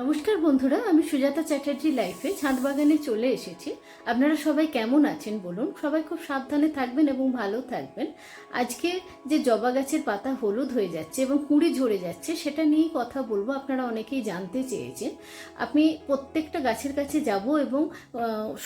নমস্কার বন্ধুরা, আমি সুজাতা চ্যাটার্জি লাইফে ছাদ বাগানে চলে এসেছি। আপনারা সবাই কেমন আছেন বলুন? সবাই খুব সাবধানে থাকবেন এবং ভালো থাকবেন। আজকে যে জবা গাছের পাতা হলুদ হয়ে যাচ্ছে এবং কুঁড়ি ঝরে যাচ্ছে, সেটা নিয়েই কথা বলব। আপনারা অনেকেই জানতে চেয়েছেন। আমি প্রত্যেকটা গাছের কাছে যাব এবং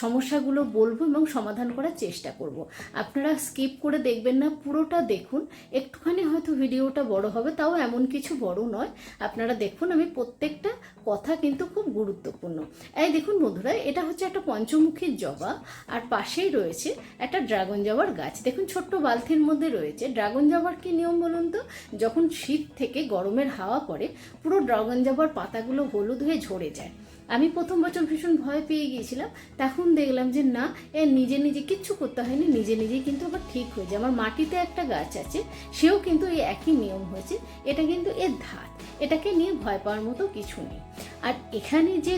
সমস্যাগুলো বলব এবং সমাধান করার চেষ্টা করব। আপনারা স্কিপ করে দেখবেন না, পুরোটা দেখুন। একটুখানি হয়তো ভিডিওটা বড় হবে, তাও এমন কিছু বড় নয়। আপনারা দেখুন, আমি প্রত্যেকটা কথা কিন্তু খুব গুরুত্বপূর্ণ। এই দেখুন বন্ধুরা, এটা হচ্ছে একটা পঞ্চমুখীর জবা, আর পাশেই রয়েছে একটা ড্রাগন জবার গাছ। দেখুন, ছোট্ট বালতির মধ্যে রয়েছে। ড্রাগন জবার কি নিয়ম বলুন তো? যখন শীত থেকে গরমের হাওয়া পড়ে, পুরো ড্রাগন জবার পাতাগুলো হলুদ হয়ে ঝরে যায়। আমি প্রথম বছর ভীষণ ভয় পেয়ে গিয়েছিলাম, তখন দেখলাম যে না, এ নিজে নিজে কিচ্ছু করতে হয়নি, নিজে নিজেই কিন্তু আবার ঠিক হয়ে যায় আমার মাটিতে একটা গাছ আছে, সেও কিন্তু এই একই নিয়ম হয়েছে, এটা কিন্তু এর ধাত এটাকে নিয়ে ভয় পাওয়ার মতো কিছু নেই। আর এখানে যে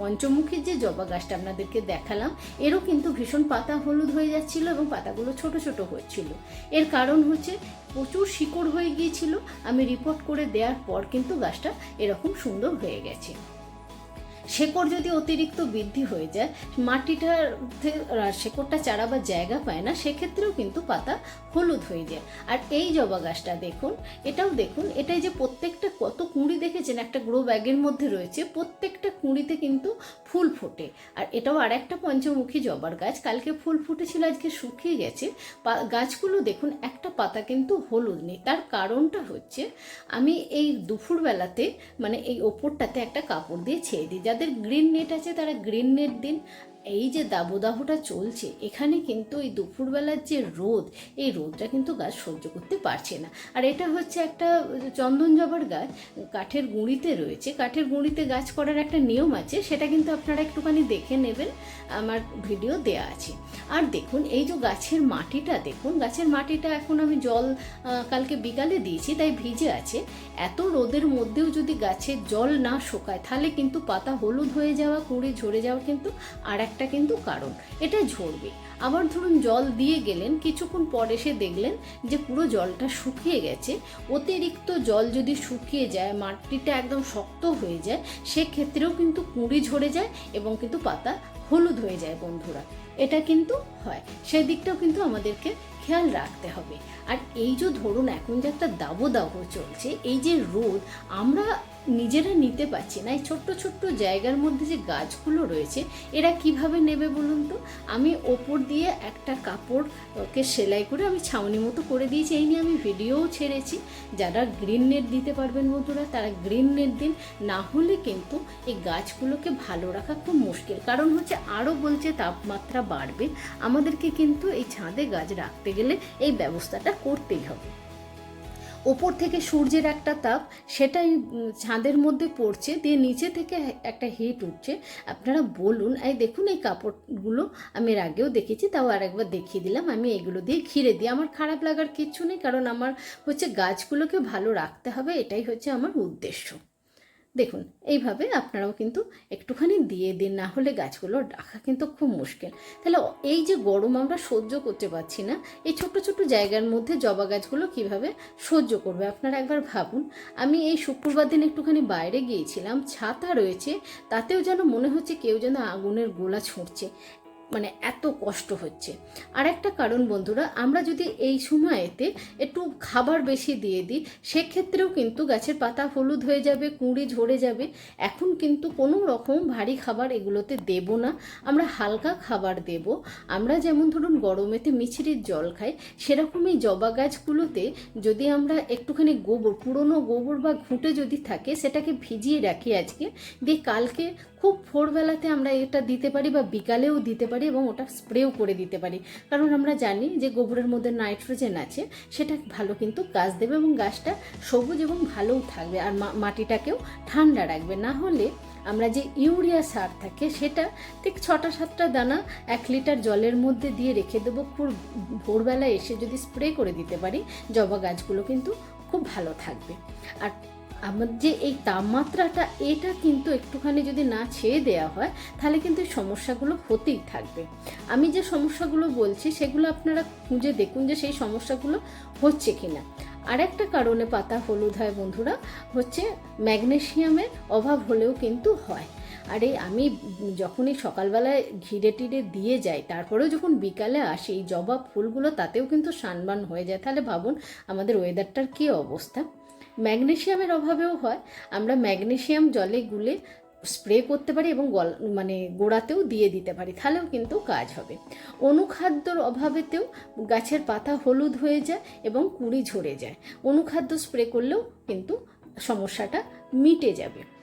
পঞ্চমুখীর যে জবা গাছটা আপনাদেরকে দেখালাম, এরও কিন্তু ভীষণ পাতা হলুদ হয়ে যাচ্ছিল এবং পাতাগুলো ছোট ছোট হচ্ছিল। এর কারণ হচ্ছে, প্রচুর শিকড় হয়ে গিয়েছিল, আমি রিপোর্ট করে দেওয়ার পর কিন্তু গাছটা এরকম সুন্দর হয়ে গেছে। শেকড় যদি অতিরিক্ত বৃদ্ধি হয়ে যায় মাটিটার শেকড়টা চারা বা জায়গা পায় না, সেক্ষেত্রেও কিন্তু পাতা হলুদ হয়ে যায়। আর এই জবা গাছটা দেখুন, এটাও দেখুন, এটাই যে প্রত্যেকটা, কত কুঁড়ি দেখেছেন, একটা গ্রো ব্যাগের মধ্যে রয়েছে, প্রত্যেকটা কুঁড়িতে কিন্তু ফুল ফোটে। আর এটাও আর একটা পঞ্চমুখী জবার গাছ। কালকে ফুল ফুটেছিল, আজকে শুকিয়ে গেছে। গাছগুলো দেখুন, একটা পাতা কিন্তু হলুদ নেই। তার কারণটা হচ্ছে, আমি এই দুপুরবেলাতে মানে এই ওপরটাতে একটা কাপড় দিয়ে ছেড়ে দিই। যাদের গ্রিন নেট আছে, তারা গ্রিন নেট দিন। এই যে দাবদাহটা চলছে, এখানে কিন্তু এই দুপুরবেলার যে রোদ, এই রোদটা কিন্তু গাছ সহ্য করতে পারছে না। আর এটা হচ্ছে একটা চন্দন জবার গাছ, কাঠের গুঁড়িতে রয়েছে। কাঠের গুঁড়িতে গাছ করার একটা নিয়ম আছে, সেটা কিন্তু আপনারা একটুখানি দেখে নেবেন, আমার ভিডিও দেয়া আছে। আর দেখুন, এই যে গাছের মাটিটা, দেখুন, গাছের মাটিটা এখন আমি জল কালকে বিকালে দিয়েছি, তাই ভিজে আছে। এত রোদের মধ্যেও যদি গাছের জল না শোকায়, তাহলে কিন্তু পাতা হলুদ হয়ে যাওয়া, কুঁড়ি ঝরে যাওয়া কিন্তু আর একটা কিন্তু কারণ, এটা ঝরবে। আবার ধরুন জল দিয়ে গেলেন, কিছুক্ষণ পর এসে দেখলেন যে পুরো জলটা শুকিয়ে গেছে। অতিরিক্ত জল যদি শুকিয়ে যায়, মাটিটা একদম শক্ত হয়ে যায়, সেক্ষেত্রেও কিন্তু কুঁড়ি ঝরে যায় এবং কিন্তু পাতা হলুদ হয়ে যায় বন্ধুরা। এটা কিন্তু হয়। সেই দিকটাও কিন্তু আমাদেরকে খেয়াল রাখতে হবে। আর এই যে ধরুন, এখন যে একটা দাবদাহ চলছে, এই যে রোদ, আমরা নিজেরা নিতে পারছি না। এই ছোট্ট ছোট্ট জায়গার মধ্যে যে গাছগুলো রয়েছে, এরা কীভাবে নেবে বলুন তো? আমি ওপর দিয়ে একটা কাপড়কে সেলাই করে আমি ছাউনি মতো করে দিয়েছি। এই নিয়ে আমি ভিডিওও ছেড়েছি। যারা গ্রিন নেট দিতে পারবেন বন্ধুরা, তারা গ্রিন নেট দিন। না হলে কিন্তু এই গাছগুলোকে ভালো রাখা খুব মুশকিল। কারণ হচ্ছে আরও বলছে তাপমাত্রা বাড়বে। আমাদেরকে কিন্তু এই ছাদে গাছ রাখতে গেলে এই ব্যবস্থাটা করতেই হবে। ওপর থেকে সূর্যের একটা তাপ সেটাই ছাঁদের মধ্যে পড়ছে, দিয়ে নিচে থেকে একটা হিট উঠছে। আপনারা বলুন, এই দেখুন এই কাপড়গুলো আমি এর আগেও দেখেছি, তাও আর একবার দেখিয়ে দিলাম, আমি এগুলো দিয়ে ঘিরে দিই। আমার খারাপ লাগার কিচ্ছু নেই, কারণ আমার হচ্ছে গাছগুলোকে ভালো রাখতে হবে, এটাই হচ্ছে আমার উদ্দেশ্য। দেখুন, এইভাবে আপনারাও কিন্তু একটুখানি দিয়ে দিন, না হলে গাছগুলো রাখা কিন্তু খুব মুশকিল। তাহলে এই যে গরম আমরা সহ্য করতে পারছি না, এই ছোট্ট ছোট্ট জায়গার মধ্যে জবা গাছগুলো কীভাবে সহ্য করবে? আপনারা একবার ভাবুন। আমি এই শুক্রবার দিন একটুখানি বাইরে গিয়েছিলাম, ছাতা রয়েছে, তাতেও যেন মনে হচ্ছে কেউ যেন আগুনের গোলা ছুঁড়ছে। মানে এত কষ্ট হচ্ছে। আর একটা কারণ বন্ধুরা, আমরা যদি এই সময়েতে একটু খাবার বেশি দিয়ে দিই, সেক্ষেত্রেও কিন্তু গাছের পাতা হলুদ হয়ে যাবে, কুঁড়ি ঝরে যাবে। এখন কিন্তু কোনো রকম ভারী খাবার এগুলোতে দেব না। আমরা হালকা খাবার দেব। আমরা যেমন ধরুন গরমেতে মিছরির জল খাই, সেরকমই জবা গাছগুলোতে যদি আমরা একটুখানি গোবর, পুরনো গোবর বা ঘুঁটে যদি থাকে, সেটাকে ভিজিয়ে রাখি আজকে, দিয়ে কালকে খুব ভোরবেলাতে আমরা এটা দিতে পারি বা বিকালেও দিতে পারি এবং ওটা স্প্রেও করে দিতে পারি। কারণ আমরা জানি যে গোবরের মধ্যে নাইট্রোজেন আছে, সেটা ভালো কিন্তু গাছ দেবে এবং গাছটা সবুজ এবং ভালোও থাকবে আর মাটিটাকেও ঠান্ডা রাখবে। না হলে আমরা যে ইউরিয়া সার থাকে, সেটা ঠিক ছটা সাতটা দানা এক লিটার জলের মধ্যে দিয়ে রেখে দেবো। পুর ভোরবেলা এসে যদি স্প্রে করে দিতে পারি, জবা গাছগুলো কিন্তু খুব ভালো থাকবে। আর আমার যে এই তাপমাত্রাটা, এটা কিন্তু একটুখানি যদি না ছেয়ে দেওয়া হয়, তাহলে কিন্তু এই সমস্যাগুলো হতেই থাকবে। আমি যে সমস্যাগুলো বলছি, সেগুলো আপনারা খুঁজে দেখুন যে সেই সমস্যাগুলো হচ্ছে কিনা। আর একটা কারণে পাতা হলুদ হয় বন্ধুরা, হচ্ছে ম্যাগনেশিয়ামের অভাব হলেও কিন্তু হয়। আরে, আমি যখনই সকালবেলায় ঘিরে টিরে দিয়ে যাই, তারপরেও যখন বিকালে আসি, এই জবা ফুলগুলো তাতেও কিন্তু সানবান হয়ে যায়। তাহলে ভাবুন, আমাদের ওয়েদারটার কী অবস্থা? ম্যাগনেশিয়ামের অভাবেও হয়। আমরা ম্যাগনেশিয়াম জলে গুলে স্প্রে করতে পারি এবং গল মানে গোড়াতেও দিয়ে দিতে পারি। তাহলেও কিন্তু কাজ হবে। অনুখাদ্যর অভাবেতেও গাছের পাতা হলুদ হয়ে যায় এবং কুড়ি ঝরে যায়। অনুখাদ্য স্প্রে করলেও কিন্তু সমস্যাটা মিটে যাবে।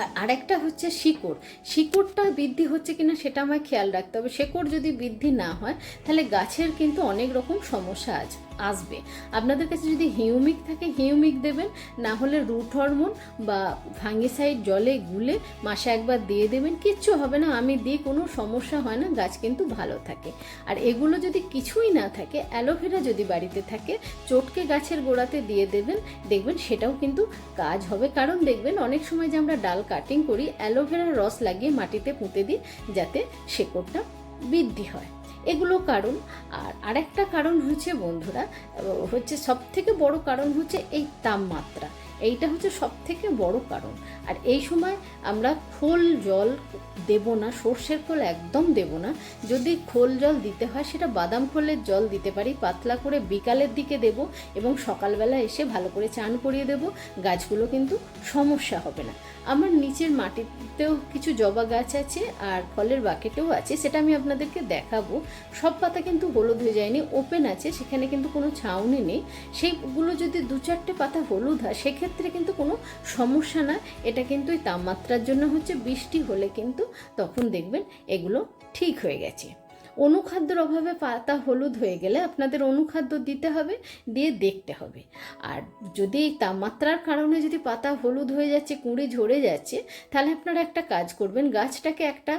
আর আরেকটা হচ্ছে শিকড়। শিকড়টা বৃদ্ধি হচ্ছে কিনা সেটা আমায় খেয়াল রাখতে হবে। শিকড় যদি বৃদ্ধি না হয়, তাহলে গাছের কিন্তু অনেক রকম সমস্যা আছে আসবে। আপনাদের কাছে যদি হিউমিক থাকে, হিউমিক দেবেন, না হলে রুট হরমোন বা ফাঙ্গিসাইড জলে গুলে মাসে একবার দিয়ে দেবেন, কিচ্ছু হবে না। আমি দিই কোনো সমস্যা হয় না, গাছ কিন্তু ভালো থাকে। আর এগুলো যদি কিছুই না থাকে, অ্যালোভেরা যদি বাড়িতে থাকে, চটকে গাছের গোড়াতে দিয়ে দেবেন, দেখবেন সেটাও কিন্তু কাজ হবে। কারণ দেখবেন, অনেক সময় যে আমরা ডাল কাটিং করি, অ্যালোভেরার রস লাগিয়ে মাটিতে পুঁতে দিই যাতে শেকড়টা বৃদ্ধি হয়। এগুলো কারণ। আর আরেকটা কারণ হচ্ছে বন্ধুরা, হচ্ছে সব থেকে বড় কারণ হচ্ছে এই তাপমাত্রা। এইটা হচ্ছে সব থেকে বড় কারণ। আর এই সময় আমরা খোল জল দেব না, সর্ষের খোল একদম দেব না। যদি খোল জল দিতে হয়, সেটা বাদাম খোলের জল দিতে পারি, পাতলা করে বিকালের দিকে দেব এবং সকালবেলা এসে ভালো করে চান করিয়ে দেব, গাছগুলো কিন্তু সমস্যা হবে না। আমার নিচের মাটিতেও কিছু জবা গাছ আছে আর ফলের বাকেটেও আছে, সেটা আমি আপনাদেরকে দেখাবো। সব পাতা কিন্তু হলুদ হয়ে যায়নি, ওপেন আছে, সেখানে কিন্তু কোনো ছাউনি নেই। সেইগুলো যদি দু চারটে পাতা হলুদ হয়, সেক্ষেত্রে কিন্তু কোনো সমস্যা না। এটা কিন্তু এই তাপমাত্রার জন্য হচ্ছে বৃষ্টি হলে কিন্তু তখন দেখবেন এগুলো ঠিক হয়ে গেছে। অনুখাদ্যর অভাবে পাতা হলুদ হয়ে গেলে আপনাদের অনুখাদ্য দিতে হবে, দিয়ে দেখতে হবে। আর যদি তাপমাত্রার কারণে যদি পাতা হলুদ হয়ে যাচ্ছে, কুঁড়ি ঝরে যাচ্ছে, তাহলে আপনারা একটা কাজ করবেন, গাছটাকে একটা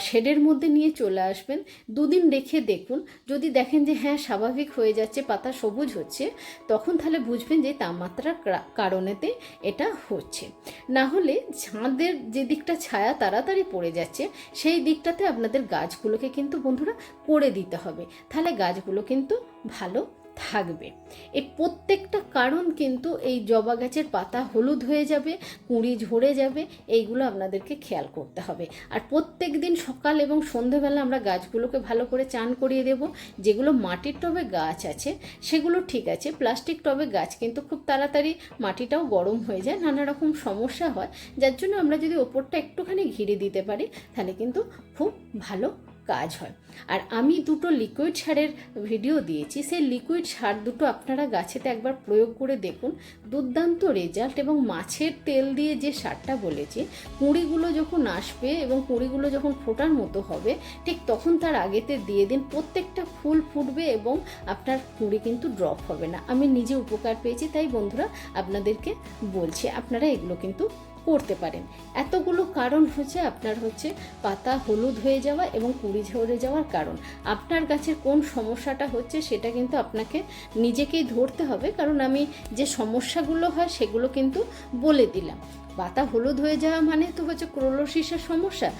শেডের মধ্যে নিয়ে চলে আসবেন। দুদিন রেখে দেখুন, যদি দেখেন যে হ্যাঁ স্বাভাবিক হয়ে যাচ্ছে, পাতা সবুজ হচ্ছে, তখন তাহলে বুঝবেন যে তাপমাত্রার কারণেতে এটা হচ্ছে। না হলে ছাদের যে দিকটা ছায়া তাড়াতাড়ি পড়ে যাচ্ছে, সেই দিকটাতে আপনাদের গাছগুলোকে কিন্তু বন্ধুরা করে দিতে হবে। তাহলে গাছগুলো কিন্তু ভালো থাকবে। এই প্রত্যেকটা কারণ কিন্তু এই জবা গাছের পাতা হলুদ হয়ে যাবে, কুঁড়ি ঝরে যাবে, এইগুলো আপনাদেরকে খেয়াল করতে হবে। আর প্রত্যেক দিন সকাল এবং সন্ধেবেলা আমরা গাছগুলোকে ভালো করে চান করিয়ে দেব। যেগুলো মাটির টবে গাছ আছে, সেগুলো ঠিক আছে। প্লাস্টিক টবে গাছ কিন্তু খুব তাড়াতাড়ি মাটিটাও গরম হয়ে যায়, নানা রকম সমস্যা হয়। যার জন্য আমরা যদি ওপরটা একটুখানি ঘিরে দিতে পারি, তাহলে কিন্তু খুব ভালো কাজ হয়। আর আমি দুটো লিকুইড সারের ভিডিও দিয়েছি। সেই লিকুইড সার দুটো আপনারা গাছেতে একবার প্রয়োগ করে দেখুন। দুর্দান্ত রেজাল্ট এবং মাছের তেল দিয়ে যে সারটা বলেছি কুঁড়িগুলো যখন আসবে এবং কুঁড়িগুলো যখন ফোটার মতো হবে, ঠিক তখন তার আগেতে দিয়ে দিন। প্রত্যেকটা ফুল ফুটবে এবং আপনার কুঁড়ি কিন্তু ড্রপ হবে না। আমি নিজে উপকার পেয়েছি, তাই বন্ধুরা আপনাদেরকে বলছি, আপনারা এগুলো কিন্তু করতে পারেন। এতগুলো কারণ হচ্ছে, আপনার হচ্ছে পাতা হলুদ হয়ে যাওয়া এবং কুড়ি ঝরে যাওয়ার কারণ। আপনার গাছের কোন সমস্যাটা হচ্ছে সেটা কিন্তু আপনাকে নিজেকেই ধরতে হবে। কারণ আমি যে সমস্যাগুলো হয় সেগুলো কিন্তু বলে দিলাম। পাতা হলুদ হয়ে যাওয়া মানে তো হচ্ছে ক্রোলোসিসের সমস্যা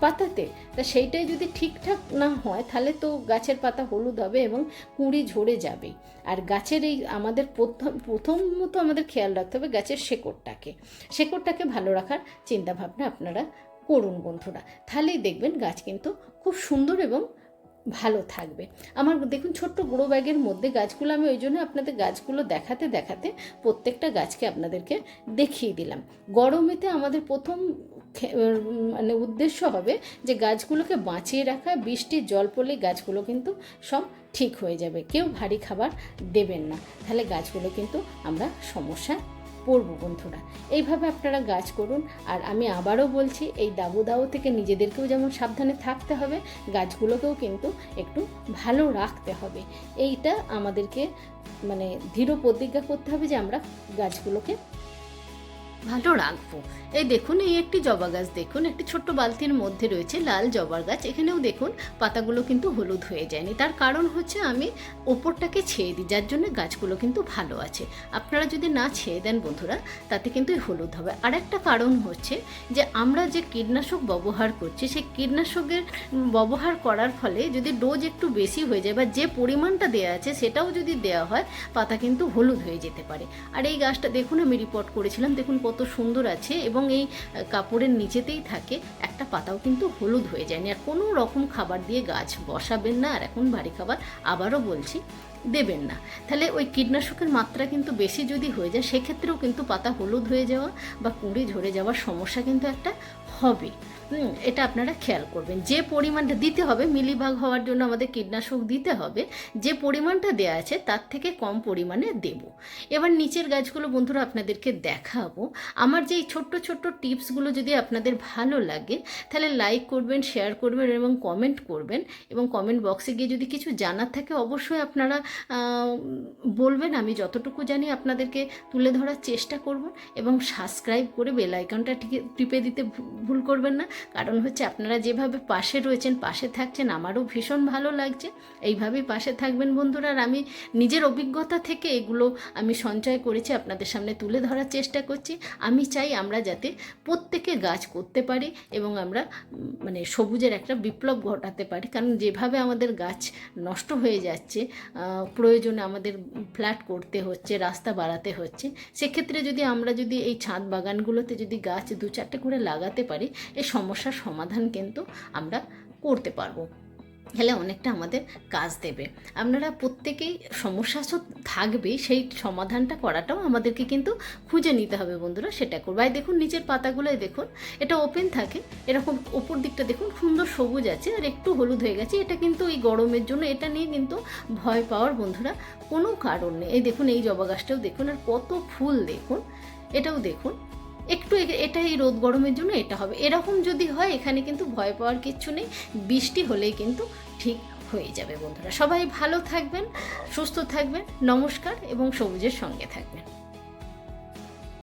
পাতাতে। তা সেইটাই যদি ঠিকঠাক না হয় তাহলে তো গাছের পাতা হলুদ হবে এবং কুঁড়ি ঝরে যাবে। আর গাছের এই আমাদের প্রথম, প্রথমত আমাদের খেয়াল রাখতে হবে গাছের শেকড়টাকে। শেকড়টাকে ভালো রাখার চিন্তাভাবনা আপনারা করুন বন্ধুরা। তাহলেই দেখবেন গাছ কিন্তু খুব সুন্দর এবং ভালো থাকবে। আমার দেখুন ছোট্ট গুঁড়ো ব্যাগের মধ্যে গাছগুলো, আমি ওই জন্য আপনাদের গাছগুলো দেখাতে দেখাতে প্রত্যেকটা গাছকে আপনাদেরকে দেখিয়ে দিলাম। গরমেতে আমাদের প্রথম মানে উদ্দেশ্য হবে যে গাছগুলোকে বাঁচিয়ে রাখা, বৃষ্টির জল পড়লে গাছগুলো কিন্তু সব ঠিক হয়ে যাবে। কেউ ভারী খাবার দেবেন না। তাহলে গাছগুলো কিন্তু আমরা সমস্যা পড়ব বন্ধুরা। এইভাবে আপনারা গাছ করুন। আর আমি আবারও বলছি, এই দাবু দাবু থেকে নিজেদেরকেও যেমন সাবধানে থাকতে হবে, গাছগুলোকেও কিন্তু একটু ভালো রাখতে হবে। এইটা আমাদেরকে মানে দৃঢ় প্রতিজ্ঞা করতে হবে যে আমরা গাছগুলোকে ভালো রাখব। এই দেখুন, এই একটি জবা গাছ দেখুন, একটি ছোট্ট বালতির মধ্যে রয়েছে লাল জবার গাছ। এখানেও দেখুন, পাতাগুলো কিন্তু হলুদ হয়ে যায়নি। তার কারণ হচ্ছে আমি ওপরটাকে ছেয়ে দিই, যার জন্য গাছগুলো কিন্তু ভালো আছে। আপনারা যদি না ছেয়ে দেন বন্ধুরা, তাতে কিন্তু হলুদ হবে। আর একটা কারণ হচ্ছে যে আমরা যে কীটনাশক ব্যবহার করছি, সেই কীটনাশকের ব্যবহার করার ফলে যদি ডোজ একটু বেশি হয়ে যায় বা যে পরিমাণটা দেওয়া আছে সেটাও যদি দেওয়া হয়, পাতা কিন্তু হলুদ হয়ে যেতে পারে। আর এই গাছটা, দেখুন আমি রিপোর্ট করেছিলাম, দেখুন কত সুন্দর আছে এবং এই কাপড়ের নিচেতেই থাকে, একটা পাতাও কিন্তু হলুদ হয়ে যায়নি। আর কোনো রকম খাবার দিয়ে গাছ বসাবেন না, আর এখন বাড়ি খাবার আবারও বলছি, দেবেন না। তাহলে ওই কীটনাশকের মাত্রা কিন্তু বেশি যদি হয়ে যায়, সেক্ষেত্রেও কিন্তু পাতা হলুদ হয়ে যাওয়া বা কুঁড়ি ঝরে যাওয়ার সমস্যা কিন্তু একটা হবে। এটা আপনারা খেয়াল করবেন। যে পরিমাণটা দিতে হবে, মিলিভাগ হওয়ার জন্য আমাদের কীটনাশক দিতে হবে, যে পরিমাণটা দেওয়া আছে তার থেকে কম পরিমাণে দেব। এবার নিচের গাছগুলো বন্ধুরা আপনাদেরকে দেখাবো। আমার যে এই ছোট্ট ছোট্ট টিপসগুলো যদি আপনাদের ভালো লাগে, তাহলে লাইক করবেন, শেয়ার করবেন এবং কমেন্ট করবেন এবং কমেন্ট বক্সে গিয়ে যদি কিছু জানার থাকে, অবশ্যই আপনারা বলবেন। আমি যতটুকু জানি আপনাদেরকে তুলে ধরার চেষ্টা করব এবং সাবস্ক্রাইব করে বেল আইকনটা টিপে দিতে ভুল করবেন না। কারণ হচ্ছে আপনারা যেভাবে পাশে রয়েছেন, পাশে থাকছেন, আমারও ভীষণ ভালো লাগছে। এইভাবেই পাশে থাকবেন বন্ধুরা। আর আমি নিজের অভিজ্ঞতা থেকে এগুলো আমি সঞ্চয় করেছি, আপনাদের সামনে তুলে ধরার চেষ্টা করছি। আমি চাই আমরা যাতে প্রত্যেকে গাছ করতে পারি এবং আমরা মানে সবুজের একটা বিপ্লব ঘটাতে পারি। কারণ যেভাবে আমাদের গাছ নষ্ট হয়ে যাচ্ছে প্রয়োজনে আমাদের ফ্ল্যাট করতে হচ্ছে, রাস্তা বাড়াতে হচ্ছে, সেক্ষেত্রে যদি আমরা যদি এই ছাদ বাগানগুলোতে যদি গাছ দু চারটে করে লাগাতে পারি এই সমস্যার সমাধান কিন্তু আমরা করতে পারব। তাহলে অনেকটা আমাদের কাজ দেবে। আপনারা প্রত্যেকেই সমস্যা তো থাকবেই, সেই সমাধানটা করাটাও আমাদেরকে কিন্তু খুঁজে নিতে হবে বন্ধুরা, সেটা করব। আর দেখুন, নিচের পাতাগুলোয় দেখুন, এটা ওপেন থাকে, এরকম ওপর দিকটা দেখুন, সুন্দর সবুজ আছে, আর একটু হলুদ হয়ে গেছে, এটা কিন্তু এই গরমের জন্য, এটা নিয়ে কিন্তু ভয় পাওয়ার বন্ধুরা কোনো কারণ নেই। এই দেখুন, এই জবা গাছটাও দেখুন, আর কত ফুল দেখুন, এটাও দেখুন। একটু এটাই এটা এই রোদ গরমের জন্য এটা হবে। এরকম যদি হয়, এখানে কিন্তু ভয় পাওয়ার কিচ্ছু নেই। বৃষ্টি হলেই কিন্তু ঠিক হয়ে যাবে বন্ধুরা। সবাই ভালো থাকবেন, সুস্থ থাকবেন, নমস্কার এবং সবুজের সঙ্গে থাকবেন।